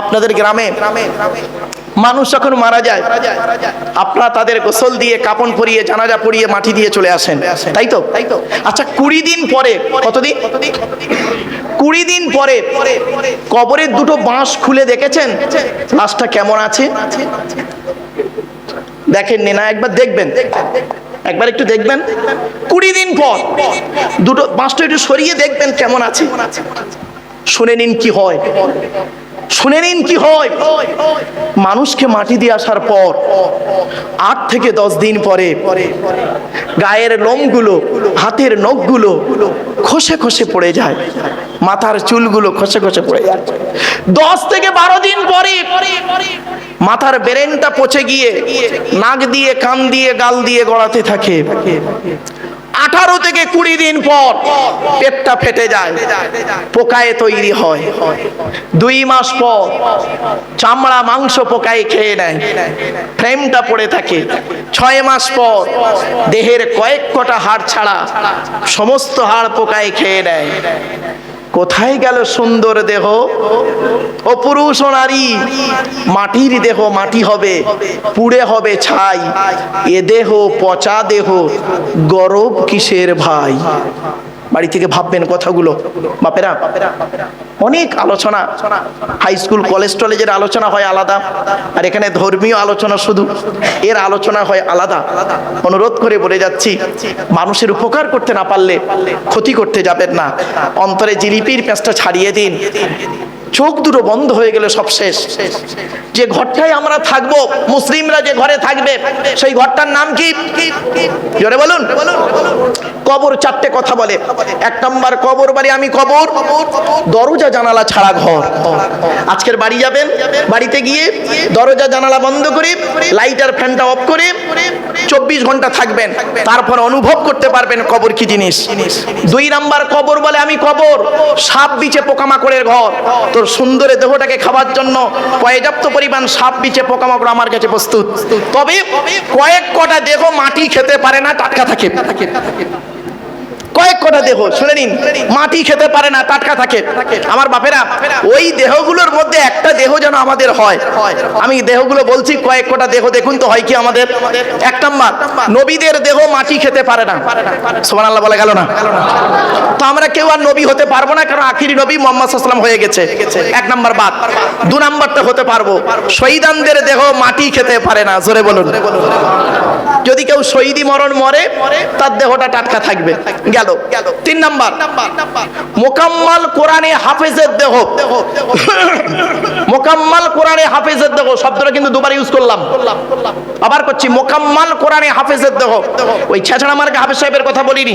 আপনাদের গ্রামে মানুষ যখন মারা যায়, আপনারা তাদের গোসল দিয়ে কাপন পরিয়ে জানাজা পরিয়ে মাটি দিয়ে চলে আসেন। তাই তো? আচ্ছা কুড়ি দিন পরে, কতদিন? কুড়ি দিন পরে কবরের দুটো বাঁশ খুলে দেখেছেন? লাশটা কেমন আছে? দেখেন না, একবার দেখবেন। একবার একটু দেখবেন। কুড়ি দিন পর দুটো বাঁশটা একটু সরিয়ে দেখবেন কেমন আছে। শুনে নিন কি হয়। শুনে নিন কি হয়। মানুষকে মাটি দিয়ে আসার পর, আট থেকে দশ দিন পরে গায়ের লোমগুলো, হাতের নখগুলো খসে খসে পড়ে যায়। মাথার চুলগুলো খসে খসে পড়ে যায়। দশ থেকে বারো দিন পরে মাথার বেরেনটা পচে গিয়ে নাক দিয়ে, কান দিয়ে, গাল দিয়ে গড়াতে থাকে। আঠারো থেকে কুড়ি দিন পর পেটটা ফেটে যায়, পোকায় তৈরি হয়। দুই মাস পর চামড়া, মাংস পোকায় খেয়ে নেয়। ফ্রেমটা পড়ে থাকে। ছয় মাস পর দেহের কয়েক কটা হাড় ছাড়া সমস্ত হাড় পোকায় খেয়ে নেয়। কোথায় গেল সুন্দর দেহ? ও পুরুষ নারী, মাটির দেহ, মাটি হবে, পুড়ে হবে ছাই। এ দেহ পচা দেহ, গরব কিসের ভাই? বাড়ি থেকে ভাববেন কথাগুলো। বাপেরা, অনেক আলোচনা। হাই স্কুল কলেজ টলেজের আলোচনা হয় আলাদা, আর এখানে ধর্মীয় আলোচনা শুধু। এর আলোচনা হয় আলাদা। অনুরোধ করে বলে যাচ্ছি, মানুষের উপকার করতে না পারলে ক্ষতি করতে যাবেন না। অন্তরে জিলিপির প্যাঁচটা ছাড়িয়ে দিন। চোখ দুটো বন্ধ হয়ে গেলে সব শেষ। যে ঘরটায় আমরা থাকব, মুসলিমরা যে ঘরে থাকবে, সেই ঘরটার নাম কি? জোরে বলুন। কবর চারটে কথা বলে। এক নম্বর কবর বাড়ি আমি কবর, দরজা জানালা ছাড়া ঘর। আজকের বাড়ি যাবেন, বাড়িতে গিয়ে দরজা জানালা বন্ধ করে, লাইটার ফ্যানটা অফ করে, চব্বিশ ঘণ্টা থাকবেন। তারপর অনুভব করতে পারবেন কবর কি জিনিস। দুই নাম্বার কবর বলে আমি কবর। সাপ বিচে পোকামাকড়ের ঘর। তোর সুন্দরে দেহটাকে খাবার জন্য পর্যাপ্ত পরিমাণ সাপ বিচে পোকামাকড় আমার কাছে প্রস্তুত। তবে কয়েক কটা দেহ মাটি খেতে পারে না, টাটকা থাকে। কয়েক কটা দেহ, শুনে নিন। মাটি খেতে পারে না, টাটকা থাকে। আমার বাপেরা, ওই দেহগুলোর মধ্যে একটা দেহ যেন আমাদের হয়। আমি দেহগুলো বলছি, কয়েক কটা দেহ দেখুন তো হয় কি আমাদের। এক নাম্বার, নবীদের দেহ মাটি খেতে পারে না। সোমান আল্লাহ বলে গেল না। তো আমরা কেউ আর নবী হতে পারব না, কারণ আখিরি নবী মোহাম্মদ সাল্লাম হয়ে গেছে। এক নাম্বার বাদ। দু নাম্বারটা হতে পারব। শহীদানদের দেহ মাটি খেতে পারে না, জোরে বলুন। যদি কেউ শহীদি মরণ মরে, তার দেহটা টাটকা থাকবে। গেল। তিন নাম্বার। মোকাম্মাল কোরআনে হাফেজের দেহ। মোকাম্মাল কোরআনে হাফেজের দেহ। শব্দটা কিন্তু দুবার ইউজ করলাম। আবার করছি, মোকাম্মাল কোরআনে হাফেজের দেহ। ওই ছেঁচড়া মার্কে হাফেজ সাহেবের কথা বলিনি।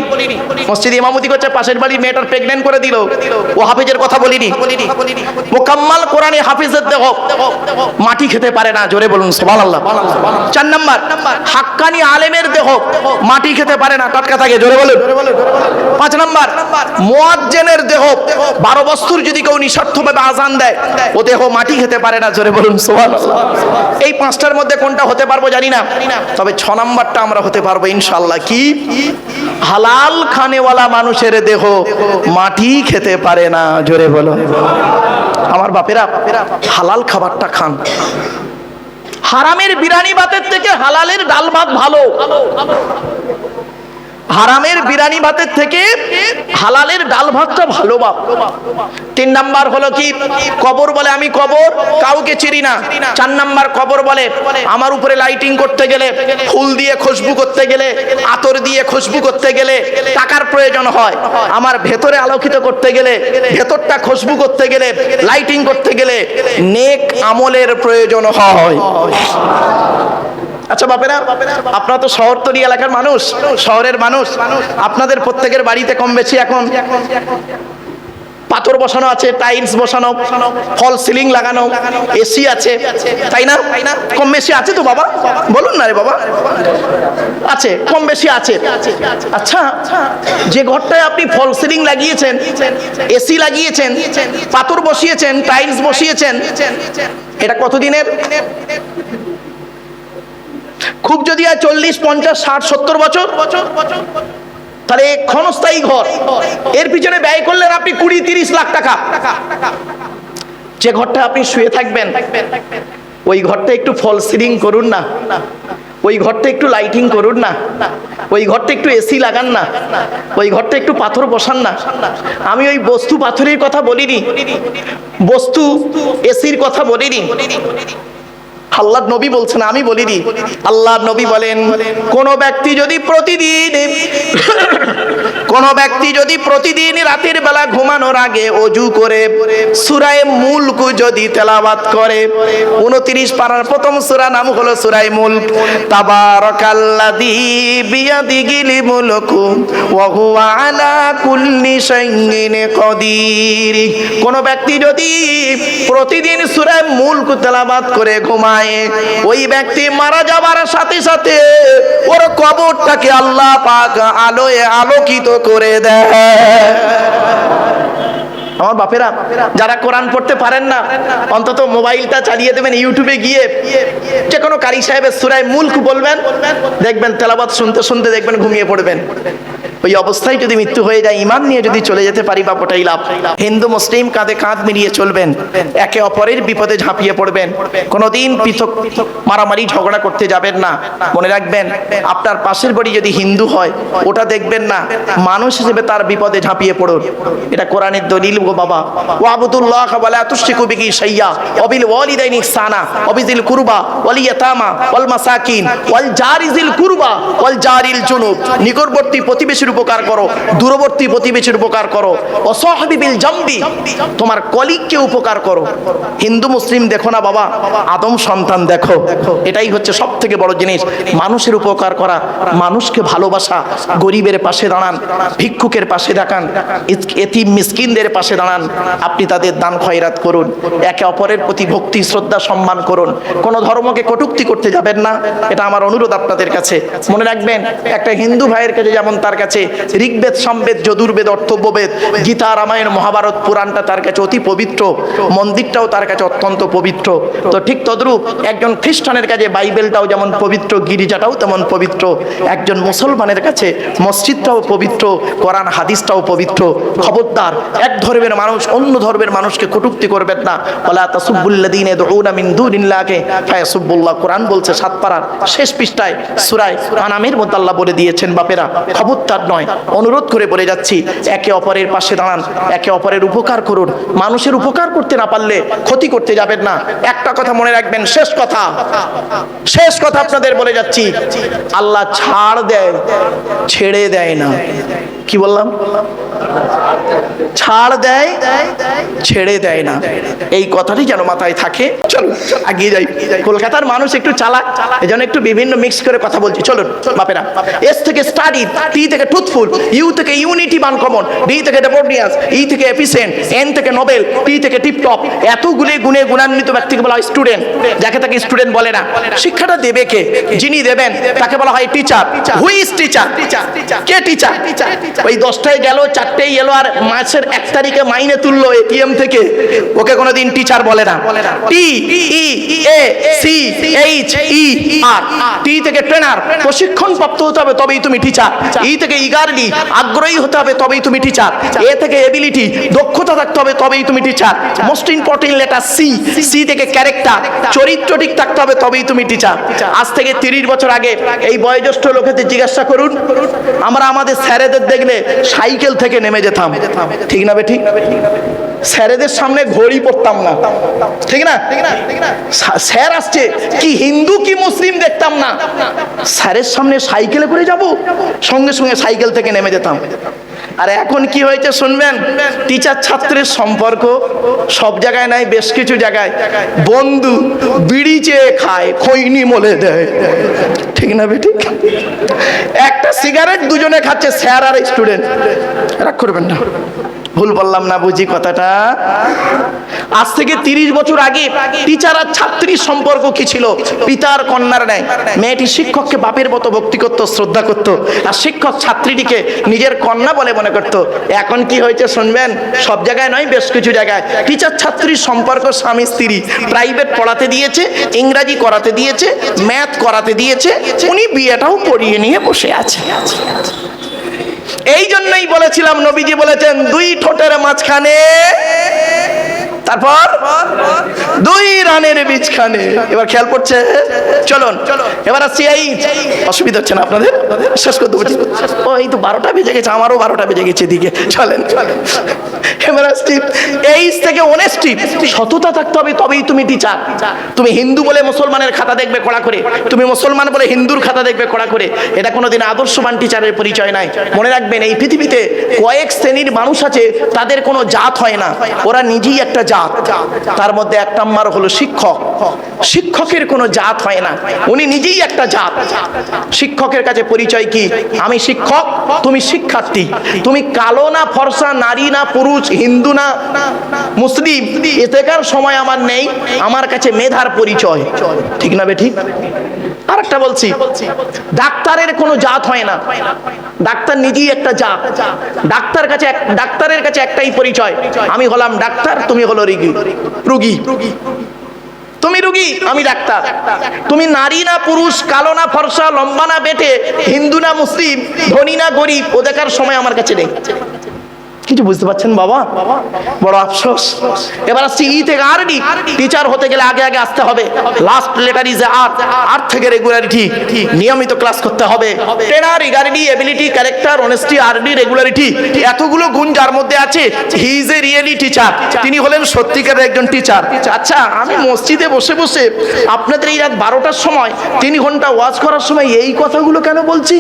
মসজিদ ইমামতি করছে, পাশের বাড়ির মেয়েটার প্রেগনেন্ট করে দিল। ও হাফেজের কথা বলিনি। মোকাম্মাল কোরআনে হাফেজের দেহ। মাটি খেতে পারে না, জোরে বলুন, সুবহানাল্লাহ। চার নাম্বার। হাক্কানি আলেমের দেহ মাটি খেতে পারে না। টাটকা থাকে জোরে বলুন। পাঁচ নাম্বার, মোয়াজ্জেনের দেহ বারো বস্তুর যদি কেউ নিঃস্বার্থভাবে আজান দেয়, ও দেহ মাটি খেতে পারে না, জোরে বলুন, সুবহানাল্লাহ। এই পাঁচটার মধ্যে কোনটা হতে পারব জানি না। তবে ছ নাম্বারটা আমরা হতে পারব ইনশাল্লাহ কি? হালাল খানেওয়ালা মানুষের দেহ মাটি খেতে পারে না, জোরে বলো আমার বাপেরা, হালাল খাবারটা খান। হারামের বিরানি ভাতের থেকে হালালের ডাল ভাত ভালো। হারামের বিরানি ভাতের থেকে হালালের ডাল ভাতটা ভালো বাপ। তিন নাম্বার হলো কি? কবর বলে আমি কবর, কাউকে চিনি না। চার নাম্বার কবর বলে আমার উপরে লাইটিং করতে গেলে, ফুল দিয়ে খুশবু করতে গেলে, আতর দিয়ে খুশবু করতে গেলে টাকার প্রয়োজন হয়। আমার ভেতরে আলোকিত করতে গেলে, ভেতরটা খুশবু করতে গেলে লাইটিং করতে গেলে নেক আমলের প্রয়োজন হয়। আচ্ছা বাপেরা, আপনারা তো শহরতলি এলাকার মানুষ, শহরের মানুষ। আপনাদের প্রত্যেকের বাড়িতে কম বেশি এখন পাথর বসানো আছে, টাইলস বসানো, ফল সিলিং লাগানো, এসি আছে, তাই না? কম বেশি আছে তো বাবা? বলুন না রে বাবা। আছে, কম বেশি আছে। আচ্ছা যে ঘরটায় আপনি ফল সিলিং লাগিয়েছেন, এসি লাগিয়েছেন, পাথর বসিয়েছেন, টাইলস বসিয়েছেন, এটা কতদিনের? খুব যদি আর চল্লিশ, পঞ্চাশ, ষাট, সত্তর বছর, তাহলে ক্ষণস্থায়ী ঘর। এর পিছনে ব্যয় করলেন আপনি কুড়ি, তিরিশ লাখ টাকা। যে ঘরটা আপনি শুয়ে থাকবেন, ওই ঘরটা একটু ফল সিলিং করুন না। ওই ঘরটা একটু লাইটিং করুন না। ওই ঘরটা একটু এসি লাগান না। ওই ঘরটা একটু পাথর বসান না। আমি ওই বস্তু পাথরের কথা বলিনি। বস্তু এসির কথা বলিনি। আল্লাহ নবী বলছেন, আমি বলি বলিনি। আল্লাহ নবী বলেন, কোন ব্যক্তি যদি প্রতিদিন কোন ব্যক্তি যদি প্রতিদিন রাতের বেলা ঘুমানোর আগে অজু করে, সুরায় মুলক যদি তেলাওয়াত করে, উনত্রিশ পারার প্রথম সূরা নাম হলো সুরায় মুলক। তাবারাকাল্লাযী বিয়াদিহিল মুলকু ওয়া হুয়া আলা কুল্লি শাইইন কদির। কোন ব্যক্তি যদি প্রতিদিন সুরায় মুলক তেলাওয়াত করে ঘুমায় ওই ব্যক্তি মারা যাবার সাথে সাথে ওর কবরটাকে আল্লাহ পাক আলোয় আলোকিত করে দেয়। আমার বাপেরা, যারা কোরআন পড়তে পারেন না, অন্তত মোবাইলটা চালিয়ে দেবেন, ইউটিউবে গিয়ে যে কোনো কারি সাহেবের সুরায় মুল্ক বলবেন, দেখবেন তেলাবাদ শুনতে শুনতে দেখবেন, ঘুমিয়ে পড়বেন। ওই অবস্থায় যদি মৃত্যু হয়ে যায় ইমান নিয়ে যদি চলে যেতে পারি বা ওটাই লাভ। হিন্দু, মুসলিম কাঁধে কাঁধ মিলিয়ে চলবেন। একে অপরের বিপদে ঝাঁপিয়ে পড়বেন। কোনোদিন পৃথক মারামারি, ঝগড়া করতে যাবেন না। মনে রাখবেন, আপনার পাশের বাড়ি যদি হিন্দু হয়, ওটা দেখবেন না। মানুষ হিসেবে তার বিপদে ঝাঁপিয়ে পড়ুন। এটা কোরআনের দলিল গো বাবা। ও আবুদুল্লাহ ওয়ালা তুশরিকু বিহি শাইয়্যা ওয়াবিল ওয়ালিদাইনি ইহসানা ওয়াবিজিল কুরবা ওয়াল ইয়াতামা ওয়াল মাসাকিন, ওয়াল জারিজিল কুরবা ওয়াল জারিল জুনুব। নিকটবর্তী প্রতিবেশীর উপকার করো, দূরবর্তী প্রতিবেশীর উপকার করো, অসহাবি বিল জামবি, তোমার কলিগকে উপকার করো। হিন্দু, মুসলিম, দেখো না বাবা, আদম সন্তান দেখো। এটাই হচ্ছে সব থেকে বড় জিনিস। মানুষের উপকার করা, মানুষকে ভালোবাসা, গরিবের পাশে দাঁড়ান, ভিক্ষুকের পাশে দেখান এতিম মিসকিনদের পাশে দাঁড়ান, আপনি তাদের দান খয়রাত করুন, একে অপরের প্রতি ভক্তি, শ্রদ্ধা, সম্মান করুন। কোনো ধর্মকে কটুক্তি করতে যাবেন না, এটা আমার অনুরোধ আপনাদের কাছে। মনে রাখবেন, একটা হিন্দু ভাইয়ের কাছে যেমন তার কাছে ঋগ্বেদ, সম্বেদ, যদুর্বেদ, অর্থব্যবেদ, গীতা, রামায়ণ, মহাভারত, পুরাণটা তার কাছে অতি পবিত্র, মন্দিরটাও তার কাছে অত্যন্ত পবিত্র। তো ঠিক তদ্রূপ একজন খ্রিস্টানের কাছে বাইবেলটাও যেমন পবিত্র, গিরিজাটাও তেমন পবিত্র, একজন মুসলমানের কাছে মসজিদটাও পবিত্র, কোরআন, হাদিসটাও পবিত্র। খবরদার, এক ধর্মের মানুষ অন্য ধর্মের মানুষকে কটুক্তি করবেন না। ওলা তাসুবুল্লাদিন দুনিল্লাহকে ফায়াসুবুল্লাহ, কোরআন বলছে সাত পাড়ার শেষ পৃষ্ঠায় সুরায় আনামের আল্লাহ বলে দিয়েছেন, বাপেরা, খবরদার নয়। অনুরোধ করে বলে যাচ্ছি, একে অপরের পাশে দাঁড়ান, একে অপরের উপকার করুন। মানুষের উপকার করতে না পারলে ক্ষতি করতে যাবেন না। একটা কথা মনে রাখবেন, শেষ কথা। শেষ কথা আপনাদের বলে যাচ্ছি, আল্লাহ ছাড় দেয়, ছেড়ে দেয় না। কি বললাম? ছাড় দেয়, ছেড়ে দেয় না। এই কথাটি যেন মাথায় থাকে। চলো এগিয়ে যাই। কলকাতার মানুষ একটু চালাক, এজন্য একটু বিভিন্ন মিক্স করে কথা বলছি। চলুন, বাপেরা, এস থেকে স্টাডি টি থেকে ট্রুথফুল ইউ থেকে ইউনিটি বান কমন ডি থেকে ডেমোক্রিয়াস ই থেকে এফিসিয়েন্ট এন থেকে নোবেল টি থেকে টিপটপ এতগুলি গুণে গুণান্বিত ব্যক্তিকে বলা হয় স্টুডেন্ট যাকে তাকে স্টুডেন্ট বলে না। শিক্ষাটা দেবে কে? যিনি দেবেন, তাকে বলা হয় টিচার হুই ইজ টিচার কে টিচার ওই দশটায় গেল চারটেই এলো, আর মাসের এক তারিখে মাইনে তুললো এটিএম থেকে। ওকে কোনোদিন টিচার বলে না। টি ই এ সি এইচ ই আর টি থেকে ট্রেনার প্রশিক্ষণ প্রাপ্ত হতে হবে, তবেই তুমি টিচার ই থেকে ইগারলি আগ্রহী হতে হবে তবেই তুমি টিচার এ থেকে এবিলিটি দক্ষতা থাকতে হবে তবেই তুমি teacher most important letter C C থেকে ক্যারেক্টার চরিত্র ঠিক থাকতে হবে তবেই তুমি টিচার আজ থেকে তিরিশ বছর আগে এই বয়োজ্যেষ্ঠ লোকেদের জিজ্ঞাসা করুন, আমরা আমাদের স্যারেদের দেখলে সাইকেল থেকে নেমে যেতাম। ঠিক না বে ঠিক? স্যারেদের সামনে ঘড়ি পড়তাম না। ঠিক না? স্যা- স্যার আসছে, কি হিন্দু, কি মুসলিম দেখতাম না। স্যারের সামনে সাইকেলে করে যাব, সঙ্গে সঙ্গে সাইকেল থেকে নেমে যেতাম। আর এখন কি হয়েছে শুনবেন? টিচার ছাত্রের সম্পর্ক সব জায়গায় নাই, বেশ কিছু জায়গায়। বন্ধু বিড়ি চেয়ে খায়, খৈনি মলে দেয়। ঠিক না বেটি? একটা সিগারেট দুজনে খাচ্ছে, স্যার আর স্টুডেন্ট। রাগ করবেন না। ভুল বললাম না বুঝি কথাটা? আজ থেকে তিরিশ বছর আগে টিচার আর ছাত্রীর সম্পর্ক কি ছিল? পিতার কন্যার নেয় মেয়েটি শিক্ষককে বাপের মতো ভক্তি করত, শ্রদ্ধা করত, আর শিক্ষক ছাত্রীটিকে নিজের কন্যা বলে মনে করত। এখন কি হয়েছে শুনবেন? সব জায়গায় নয়, বেশ কিছু জায়গায়। টিচার ছাত্রীর সম্পর্ক স্বামী স্ত্রী। প্রাইভেট পড়াতে দিয়েছে, ইংরাজি করাতে দিয়েছে, ম্যাথ করাতে দিয়েছে, উনি বিয়েটাও পড়িয়ে নিয়ে বসে আছে। এই জন্যই বলেছিলাম, নবীজি বলেছেন, দুই ঠোঁটের মাঝখানে, তারপর দুই রানের বীজখানে। এবার খেয়াল করছে? চলুন, এবার আসছি এই। অসুবিধা হচ্ছে না শেষ বলছি ও, এই তো বারোটা বেজে গেছে, আমারও বারোটা বেজে গেছে এদিকে। চলেন। এবার আসছি। এইচ থেকে অনেস্টি সততা থাকতে হবে, তবেই তুমি টিচার তুমি হিন্দু বলে মুসলমানের খাতা দেখবে কড়া করে। তুমি মুসলমান বলে হিন্দুর খাতা দেখবে কড়া করে। এটা কোনোদিন আদর্শবান টিচারের পরিচয় নাই। মনে রাখবেন, এই পৃথিবীতে কয়েক শ্রেণির মানুষ আছে, তাদের কোনো জাত হয় না। ওরা নিজেই একটা জাত। তার মধ্যে এক নাম্বার হলো শিক্ষক। শিক্ষকের কোনো জাত হয় না। উনি নিজেই একটা জাত। শিক্ষকের কাছে পরিচয় কি? আমি শিক্ষক, তুমি শিক্ষার্থী। তুমি কালো না, ফর্সা, নারী না, পুরুষ, হিন্দু না, মুসলিম। এতেকার সময় আমার নেই, আমার কাছে মেধার পরিচয়। ঠিক না বে ঠিক আর একটা বলছি, ডাক্তারের কোনো জাত হয় না। ডাক্তার নিজেই একটা জাত। ডাক্তার কাছে ডাক্তারের কাছে একটাই পরিচয়। আমি হলাম ডাক্তার, তুমি হলো রুগী। রুগী। তুমি রুগী, আমি ডাক্তার। তুমি নারী না পুরুষ, কালো না ফর্সা, লম্বা না বেটে, হিন্দু না মুসলিম, ধনী না গরিব, ও দেখার সময় আমার কাছে নেই। কিছু বুঝতে পারছেন বাবা? বড় আফসোস। এবার আসছি আর ডি টিচার হতে গেলে আগে আগে আসতে হবে। Last letter is R R থেকে রেগুলারিটি নিয়মিত ক্লাস করতে হবে। ট্রেনার ইগারিটি এবিলিটি ক্যারেক্টার অনেস্টি আরডি রেগুলারিটি এতগুলো গুণ যার মধ্যে আছে he is a really teacher তিনি হলেন সত্যিকারের একজন টিচার আচ্ছা আমি মসজিদে বসে বসে আপনাদের এই রাত বারোটার সময় তিন ঘণ্টা ওয়াজ করার সময় এই কথাগুলো কেন বলছি?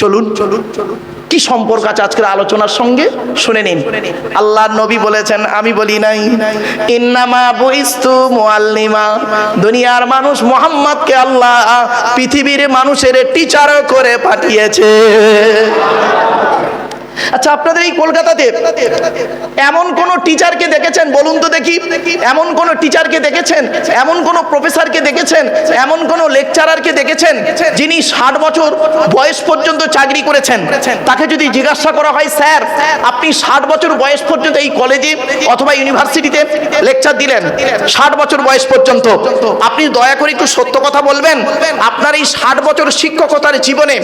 চলুন চলুন চলুন। কি সম্পর্ক আছে আজকের আলোচনার সঙ্গে? শুনে নিন। আল্লাহ নবী বলেছেন, আমি বলি নাই, ইন্নামা দুনিয়ার মানুষ মোহাম্মদকে আল্লাহ পৃথিবীর মানুষের টিচার করে পাঠিয়েছে। আচ্ছা আপনাদের এই কলকাতাতে এমন কোন টিচারকে দেখেছেন? বলুন তো দেখি। এমন কোন টিচারকে দেখেছেন? এমন কোন প্রফেসরকে দেখেছেন? এমন কোন লেকচারারকে দেখেছেন যিনি ষাট বছর বয়স পর্যন্ত চাকরি করেছেন? তাকে যদি জিজ্ঞাসা করা হয়, স্যার, আপনি ষাট বছর বয়স পর্যন্ত এই কলেজে অথবা ইউনিভার্সিটিতে লেকচার দিলেন? ষাট বছর বয়স পর্যন্ত। আপনি দয়া করে একটু সত্য কথা বলবেন? আপনার এই ষাট বছর শিক্ষকতার জীবনে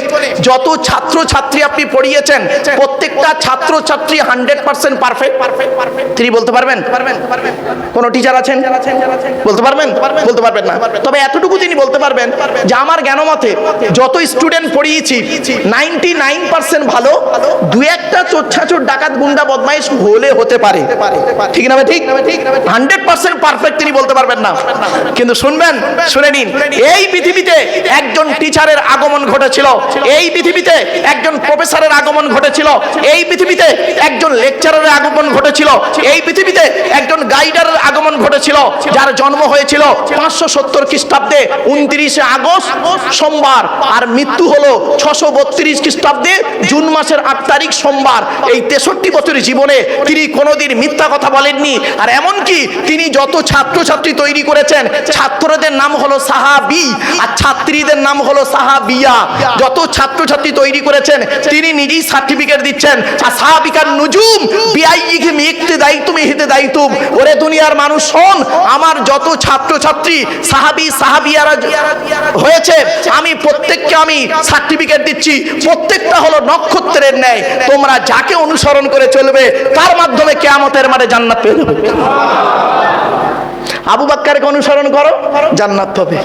যত ছাত্র ছাত্রী আপনি পড়িয়েছেন প্রত্যেকটা ছাত্র ছাত্রী হান্ড্রেড পার্সেন্ট পারফেক্ট তিনি বলতে পারবেন? কোন টিচার আছেন? বলতে পারবেন? বলতে পারবেন না। তবে এতটুকু তিনি বলতে পারবেন যে আমার জ্ঞানমতে যত স্টুডেন্ট পড়িয়েছি নাইনটি নাইন পার্সেন্ট ভালো। দু একটা চোচ্ছাচোর ডাকাত গুন্ডা বদমাইশ হলে হতে পারে। ঠিক না ঠিক? হান্ড্রেড পার্সেন্ট পারফেক্ট তিনি বলতে পারবেন না। কিন্তু শুনবেন, শুনে নিন। এই পৃথিবীতে একজন টিচারের আগমন ঘটেছিল। এই পৃথিবীতে একজন প্রফেসরের আগমন ঘটেছিল। এই পৃথিবীতে একজন লেকচারের আগমন ঘটেছিল। এই পৃথিবীতে একজন গাইডারের আগমন ঘটেছিল, যার জন্ম হয়েছিল পাঁচশো সত্তর খ্রিস্টাব্দে উনত্রিশে আগস্ট সোমবার, আর মৃত্যু হলো ছশো বত্রিশ খ্রিস্টাব্দে জুন মাসের আট তারিখ সোমবার। এই তেষট্টি বছরের জীবনে তিনি কোনোদিন মিথ্যা কথা বলেননি। আর এমনকি তিনি যত ছাত্রছাত্রী তৈরি করেছেন, ছাত্রদের নাম হলো সাহাবি, আর ছাত্রীদের নাম হলো সাহাবিয়া। যত ছাত্রছাত্রী তৈরি করেছেন, তিনি নিজেই সার্টিফিকেট দিচ্ছেন। আর সাহাবিকার নুজুম বিআইকে মিকতে দায়িত্ব হিতে দায়িত্ব ওরে দুনিয়ার মানুষ, শোন, আমার যত ছাত্রছাত্রী, সাহাবি, সাহাবিয়ারা হয়েছে, আমি প্রত্যেককে আমি সার্টিফিকেট দিচ্ছি। প্রত্যেকটা হলো নক্ষত্রের ন্যায়। তোমরা যাকে অনুসরণ করে চলবে, তার মাধ্যমে কেয়ামতের মাঠে জান্নাত পেয়ে যাবে। আবু বাক্কারকে অনুসরণ করো, জান্নাত পাবে।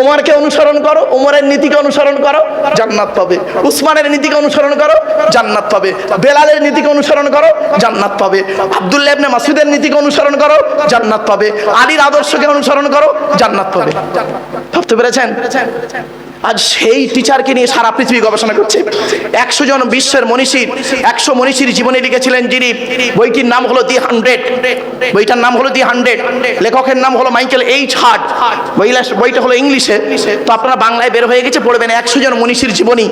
ওমরকে অনুসরণ করো ওমরের নীতিকে অনুসরণ করো, জান্নাত পাবে। উসমানের নীতিকে অনুসরণ করো, জান্নাত পাবে। বেলালের নীতিকে অনুসরণ করো, জান্নাত পাবে। আব্দুল্লাহ ইবনে মাসুদের নীতিকে অনুসরণ করো, জান্নাত পাবে। আলীর আদর্শকে অনুসরণ করো, জান্নাত পাবে। ভাবতে পেরেছেন? আজ সেই টিচারকে নিয়ে সারা পৃথিবী গবেষণা করছে। একশো জন বিশ্বের মনীষীর একশো মনীষীর জীবনে লিখেছিলেন যিনি, বইটির নাম হলো দি হান্ড্রেড বইটার নাম হলো দি হান্ড্রেড লেখকের নাম হলো মাইকেল এইচ হার্ট। বইটা হলো ইংলিশে। তো আপনারা বাংলায় বের হয়ে গেছে, পড়বেন একশো জন মনীষীর জীবনী।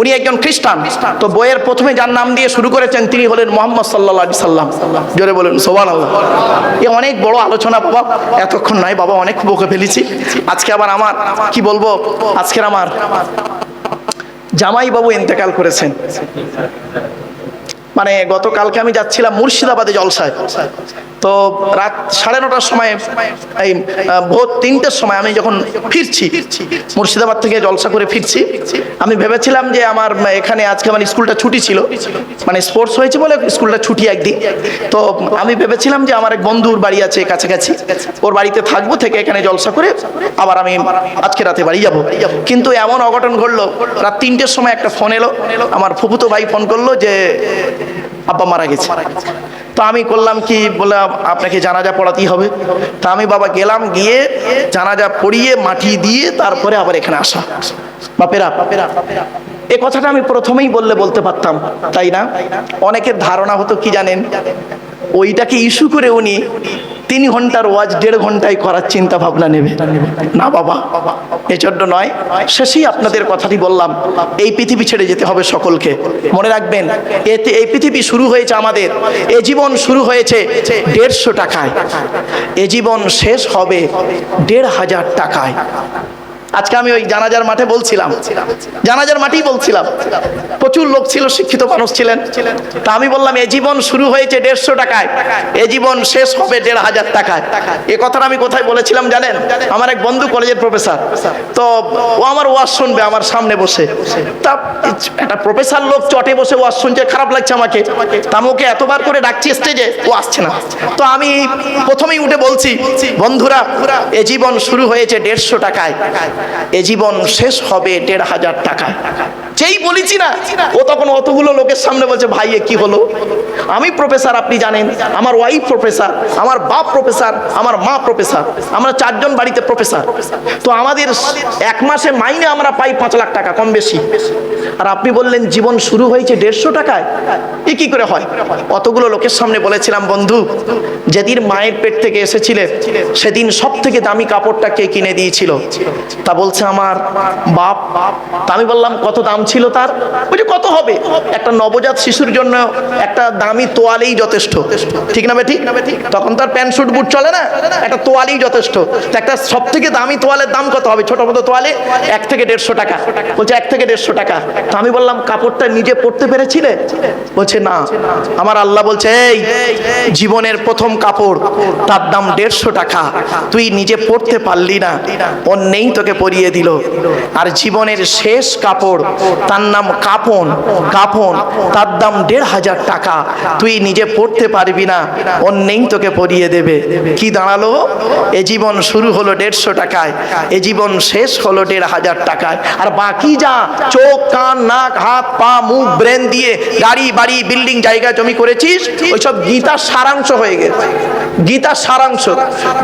উনি একজন খ্রিস্টান। তো বইয়ের প্রথমে যার নাম দিয়ে শুরু করেছেন, তিনি হলেন মোহাম্মদ সাল্লাহ সাল্লাম। জোরে বলেন সোবান এ অনেক বড় আলোচনা, বাবা। এতক্ষণ নয়, বাবা, অনেক বকে ফেলেছি। আজকে আবার আমার, কি বলব? আজকের আমার জামাই বাবু ইন্তেকাল করেছেন। মানে গতকালকে আমি যাচ্ছিলাম মুর্শিদাবাদে জলসায়। তো রাত সাড়ে নটার সময়, এই ভোর তিনটের সময় আমি যখন ফিরছি, মুর্শিদাবাদ থেকে জলসা করে ফিরছি, আমি ভেবেছিলাম যে আমার এখানে আজকে আমার স্কুলটা ছুটি ছিল। মানে স্পোর্টস হয়েছে বলে স্কুলটা ছুটি একদিন। তো আমি ভেবেছিলাম যে আমার এক বন্ধুর বাড়ি আছে কাছাকাছি, ওর বাড়িতে থাকব থেকে এখানে জলসা করে আবার আমি আজকে রাতে বাড়ি যাব। কিন্তু এমন অঘটন ঘটলো, রাত তিনটের সময় একটা ফোন এলো, আমার ফুফুতো ভাই ফোন করল যে আব্বা মারা গেছে। তো আমি করলাম কি বলে আপনাকে জানাজা পড়াতেই হবে। তা আমি বাবা গেলাম, গিয়ে জানাজা পড়িয়ে মাটি দিয়ে তারপরে আবার এখানে আসা। বাপেরা বাপেরা এ কথাটা আমি প্রথমেই বললে বলতে পারতাম, তাই না? অনেকের ধারণা হতো, কি জানেন? ওইটাকে ইস্যু করে উনি তিন ঘণ্টার ওয়াজ দেড় ঘন্টায় করার চিন্তা ভাবনা নেবে। না বাবা এজন্য নয়। শেষেই আপনাদের কথাটি বললাম, এই পৃথিবী ছেড়ে যেতে হবে সকলকে। মনে রাখবেন, এতে এই পৃথিবী শুরু হয়েছে আমাদের, এ জীবন শুরু হয়েছে দেড়শো টাকায়। এ জীবন শেষ হবে দেড় হাজার টাকায়। আজকে আমি ওই জানাজার মাঠে বলছিলাম। জানাজার মাঠেই বলছিলাম। প্রচুর লোক ছিল, শিক্ষিত মানুষ ছিলেন। তা আমি বললাম, এ জীবন শুরু হয়েছে দেড়শো টাকায়। এ জীবন শেষ হবে দেড় হাজার টাকায়। এ কথাটা আমি কোথায় বলেছিলাম জানেন? আমার এক বন্ধু কলেজের প্রফেসর। তো ও আমার ওয়াজ শুনবে, আমার সামনে বসে। তা একটা প্রফেসর লোক চটে বসে ওয়াজ শুনছে, খারাপ লাগছে আমাকে। তা ওকে এতবার করে ডাকছি স্টেজে, ও আসছে না। তো আমি প্রথমেই উঠে বলছি, বন্ধুরা, এ জীবন শুরু হয়েছে দেড়শো টাকায়। এ জীবন শেষ হবে দেড় হাজার টাকা। যেই বলেছি না, ও তখন অতগুলো লোকের সামনে বলছে, ভাই কি হলো? আমি প্রফেসর, আপনি জানেন, আমার ওয়াইফ প্রফেসর, আমার বাপ প্রফেসর, আমার মা প্রফেসর, আমরা চারজন বাড়িতে প্রফেসর। তো আমাদের এক মাসে মাইনে আমরা পাই পাঁচ লাখ টাকা, কম বেশি। আর আপনি বললেন জীবন শুরু হয়েছে দেড়শো টাকায়। এ কি করে হয়? অতগুলো লোকের সামনে বলেছিলাম, বন্ধু, যেদিন মায়ের পেট থেকে এসেছিলে, সেদিন সব থেকে দামি কাপড়টা কে কিনে দিয়েছিল? তা বলছে আমার বাপ। তা আমি বললাম, কত দাম ছিল তার? বলছে, কত হবে? একটা নবজাত শিশুর জন্য একটা দামি তোয়ালেই যথেষ্ট। ঠিক না ঠিক তখন তার প্যান্ট শুট বুট চলে না? একটা তোয়ালেই যথেষ্ট। একটা সব থেকে দামি তোয়ালের দাম কত হবে? ছোট মতো তোয়ালে? এক থেকে দেড়শো টাকা। বলছে, এক থেকে দেড়শো টাকা। তো আমি বললাম, কাপড়টা নিজে পড়তে পেরেছিলে? বলছে, না। আমার আল্লাহ বলছে, এই, জীবনের প্রথম কাপড়, তার দাম দেড়শো টাকা। তুই নিজে পড়তে পারলি না। অন্যেই তোকে পরিয়ে দিল। আর জীবনের শেষ কাপড়, তার নাম কাপন। কাপন, তার দাম দেড় হাজার টাকা। তুই নিজে পড়তে পারবি না, অন্যেই তোকে পরিয়ে দেবে। কি দাঁড়াল? এ জীবন শুরু হলো দেড়শো টাকায়। এ জীবন শেষ হলো দেড় হাজার টাকায়। আর বাকি যা, চোখ, কান নাক, হাত, পা, মুখ, ব্রেন দিয়ে গাড়ি, বাড়ি, বিল্ডিং, জায়গা জমি করেছিস? ওইসব গীতার সারাংশ হয়ে গেছে। গীতার সারাংশ।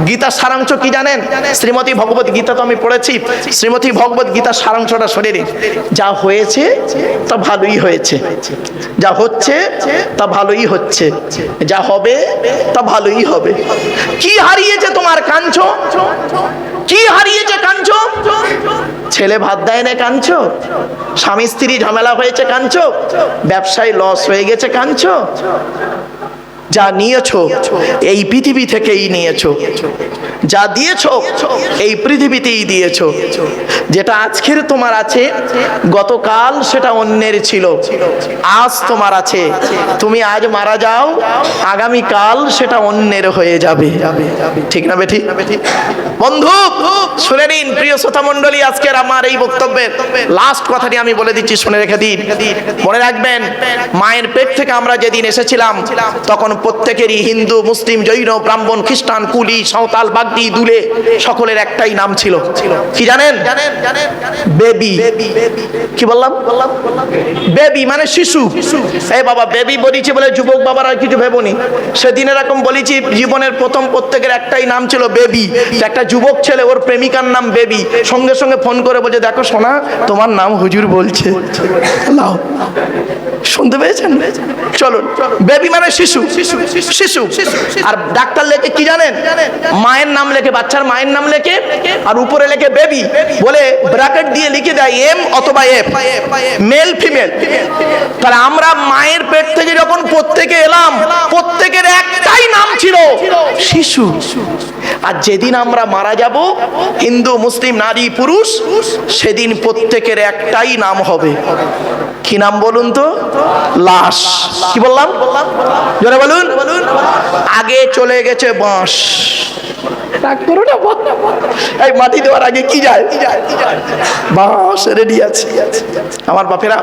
গীতার সারাংশ কি জানেন? শ্রীমতী ভগবত গীতা তো আমি পড়েছি। শ্রীমতী ভগবত গীতার সারাংশটা সরে নিন যা হয়েছে, তা ভালোই হয়েছে। যা হচ্ছে, তা ভালোই হচ্ছে। যা হবে, তা ভালোই হবে। কি হারিয়েছে তোমার কাঞ্চ? ছেলে ভাত দেয় না কাঞ্চ স্বামী স্ত্রী ঝামেলা হয়েছে কাঞ্চ ব্যবসায় লস হয়ে গেছে কাঞ্চ যা নিয়েছো, এই পৃথিবী থেকেই নিয়েছো। যা দিয়েছ, এই পৃথিবীতেই দিয়েছ। যেটা আজকের তোমার আছে, গতকাল সেটা অন্যের ছিল। আজ তোমার আছে। তুমি আজ মারা যাও আগামী কাল সেটা অন্যের হয়ে যাবে। ঠিক না বেঠি? বন্ধু, শুনে নিন, প্রিয় শ্রোতা মণ্ডলী, আজকের আমার এই বক্তব্যের লাস্ট কথাটি আমি বলে দিচ্ছি, শুনে রেখে দিন। মনে রাখবেন, মায়ের পেট থেকে আমরা যেদিন এসেছিলাম, তখন প্রত্যেকেরই হিন্দু, মুসলিম, জৈন, ব্রাহ্মণ, খ্রিস্টান, কুলি, সাঁওতাল, বাগদি, দুলে সকলের একটাই নাম ছিল। কি জানেন? বেবি। কি বললাম? বেবি মানে শিশু। এই বাবা, বেবি বলেছি বলে যুবক বাবার আর কিছু ভেবনি সেদিন এরকম বলেছি, জীবনের প্রথম প্রত্যেকের একটাই নাম ছিল বেবি। একটা যুবক ছেলে, ওর প্রেমিকার নাম বেবি। সঙ্গে সঙ্গে ফোন করে বলছে, দেখো সোনা, তোমার নাম হুজুর বলছে। শুনতে পেয়েছেন? চলুন। বেবি মানে শিশু শিশু। শিশু আর ডাক্তার লেখে কি জানেন? মায়ের নাম লেখে বাচ্চার মায়ের নাম লেখে আর উপরে লেখে বেবি বলে ব্র্যাকেট দিয়ে লিখে দেয় এম অথবা এফ মেল ফিমেল তাহলে আমরা মায়ের পেট থেকে যখন প্রত্যেকে এলাম প্রত্যেকের একটাই নাম ছিল শিশু। আর যেদিন আমরা মারা যাব হিন্দু মুসলিম নারী পুরুষ সেদিন প্রত্যেকের একটাই নাম হবে। কি নাম বলুন তো? লাশ। কি বললাম? জোরে বলুন। আগে চলে গেছে বাঁশ। এই মাটি দেওয়ার আগে কি যায়? বাঁশ রেডি আছে। আমার বাপেরা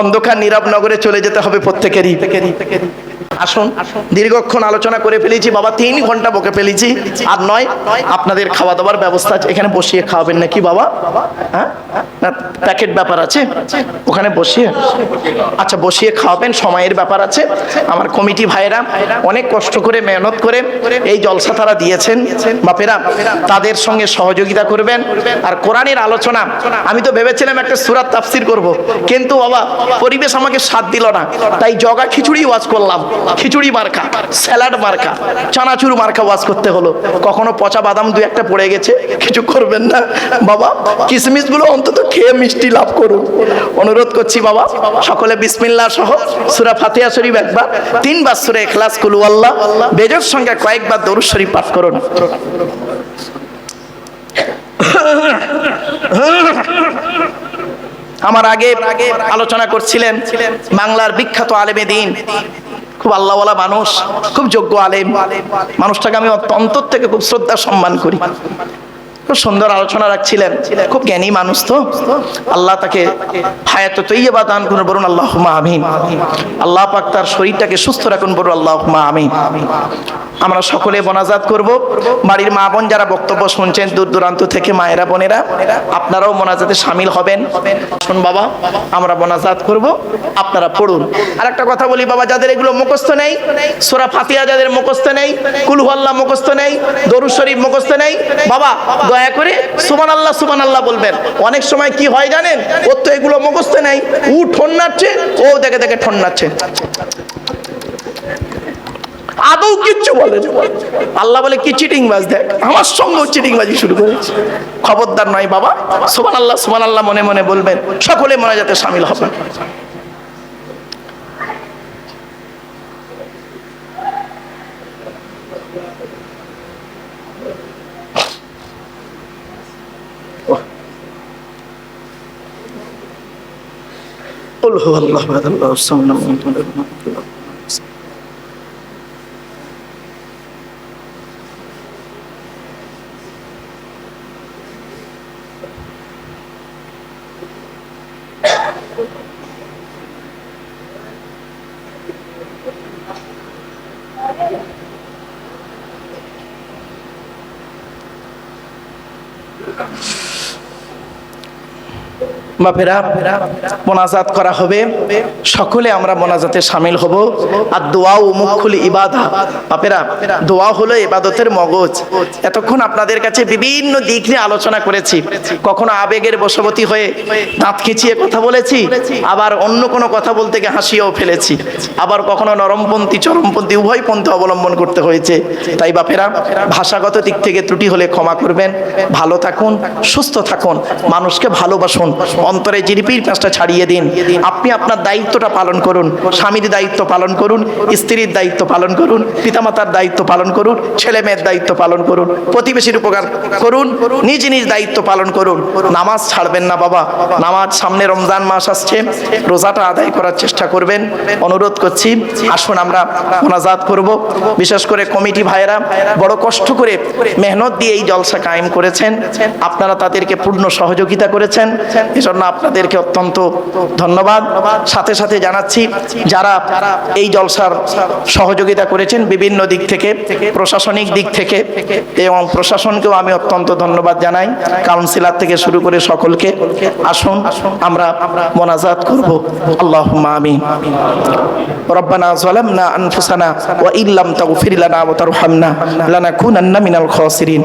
অন্ধকার নীরব নগরে চলে যেতে হবে প্রত্যেকেরই। আসুন, দীর্ঘক্ষণ আলোচনা করে ফেলেছি, বাবা, তিন ঘণ্টা বকে ফেলেছি, আর নয়, আপনাদের খাওয়া দাওয়ার ব্যবস্থা আছে এখানে বসিয়ে খাওয়াবেন নাকি, বাবা? হ্যাঁ? প্যাকেট ব্যাপার আছে? ওখানে বসিয়ে? আচ্ছা বসিয়ে খাওয়াবেন, সময়ের ব্যাপার আছে। আমার কমিটি ভাইরা অনেক কষ্ট করে, মেহনত করে এই জলসা তারা দিয়েছেন। বাপেরা, তাদের সঙ্গে সহযোগিতা করবেন। আর কোরআনের আলোচনা, আমি তো ভেবেছিলাম একটা সুরাত তাফসির করব। কিন্তু বাবা, পরিবেশ আমাকে সাথ দিল না। তাই জগা খিচুড়ি ওয়াজ করলাম। খিচুড়ি মার্কা, স্যালাড মার্কা, চানাচুর মার্কা ওয়াজ করতে হলো। কখনো পচা বাদাম দু একটা পড়ে গেছে, কিছু করবেন না। বাবা কিশমিশগুলো অন্তত খেয়ে মিষ্টি লাভ করুন। অনুরোধ করছি বাবা, সকলে বিসমিল্লাহ সহ সুরা ফাতিহা শরীফ একবার, তিনবার সুরে এখলাস কুলু আল্লাহ, বেজর সঙ্গে কয়েকবার দরুদ শরীফ পাঠ করুন। আমার আগে আলোচনা করছিলেন বাংলার বিখ্যাত আলেমে দিন খুব আল্লাহওয়ালা মানুষ, খুব যোগ্য আলেম। মানুষটাকে আমি অন্তর থেকে খুব শ্রদ্ধা, সম্মান করি। খুব সুন্দর আলোচনা রাখছিলেন। খুব জ্ঞানী মানুষ তো। আল্লাহ তাকে হায়াত বা দান করুন, বলুন আল্লাহ আমিন। আল্লাহ পাক তার শরীরটাকে সুস্থ রাখুন, বলুন আল্লাহ আমিন। আমরা সকলে মোনাজাত করব। বাড়ির মা বোন যারা বক্তব্য শুনছেন দূর দূরান্ত থেকে মায়েরা বোনেরা, আপনারাও মোনাজাতে সামিল হবেন। শুন বাবা, আমরা মোনাজাত করব। আপনারা পড়ুন। আর একটা কথা বলি বাবা, যাদের এগুলো মুখস্থ নেই, সোরা ফাতিয়া যাদের মুখস্থ নেই কুলহল্লা মুখস্থ নেই, দরুদ শরীফ মুখস্থ নেই, বাবা, দয়া করে সুমান আল্লাহ সুমান আল্লাহ বলবেন। অনেক সময় কি হয় জানেন? ওর তো এগুলো মুখস্থ নেই উ ঠন নাচ্ছে ও দেখে দেখে ঠন নাচ্ছে আদৌ কিচ্ছু বলে না। আল্লাহ বলে কি চিটিং বাজ দেখ আমার সঙ্গেও চিটিং বাজি শুরু করেছে খবরদার নয় বাবা সুমান আল্লাহ সুমান আল্লাহ মনে মনে বলবেন সকলে মনে যাতে সামিল হবে قل هو الله احد الله الصمد لم يلد ولم يولد Thank you. বাপেরা, মোনাজাত করা হবে। সকলে আমরা মোনাজাতে সামিল হব। আর দোয়া ও মুখুল ইবাদা। বাপেরা, দোয়া হলো ইবাদতের মগজ। এতক্ষণ আপনাদের কাছে বিভিন্ন দিক নিয়ে আলোচনা করেছি। কখনো আবেগের বশবতী হয়ে দাঁত খিচিয়ে কথা বলেছি, আবার অন্য কোনো কথা বলতে গিয়ে হাসিয়েও ফেলেছি। আবার কখনো নরমপন্থী, চরমপন্থী উভয় পন্থী অবলম্বন করতে হয়েছে। তাই বাপেরা, ভাষাগত দিক থেকে ত্রুটি হলে ক্ষমা করবেন। ভালো থাকুন, সুস্থ থাকুন, মানুষকে ভালোবাসুন। অন্তরে জিরিপির পাঁচটা ছাড়িয়ে দিন। আপনি আপনার দায়িত্বটা পালন করুন। স্বামীর দায়িত্ব পালন করুন, স্ত্রীর দায়িত্ব পালন করুন, পিতামাতার দায়িত্ব পালন করুন ছেলে মেয়ের দায়িত্ব পালন করুন, প্রতিবেশীর উপকার করুন, নিজ নিজ দায়িত্ব পালন করুন। নামাজ ছাড়বেন না বাবা। নামাজ সামনে রমজান মাস আসছে। রোজাটা আদায় করার চেষ্টা করবেন। অনুরোধ করছি, আসুন আমরা মোনাজাত করব। বিশেষ করে কমিটি ভাইয়েরা, বড় কষ্ট করে মেহনত দিয়ে এই জলসা কায়েম করেছেন। আপনারা তাদেরকে পূর্ণ সহযোগিতা করেছেন। এজন্য আপনাদেরকে অত্যন্ত ধন্যবাদ সাথে সাথে জানাচ্ছি যারা এই জলসার সহযোগিতা করেছেন বিভিন্ন দিক থেকে প্রশাসনিক দিক থেকে এবং প্রশাসনকেও আমি অত্যন্ত ধন্যবাদ জানাই কাউন্সিলর থেকে শুরু করে সকলকে আসুন আমরা মোনাজাত করব আল্লাহ আমিন ربنا ظلمنا أنفسنا وإن لم تغفر لنا وترحمنا لنكونن من الخاسرين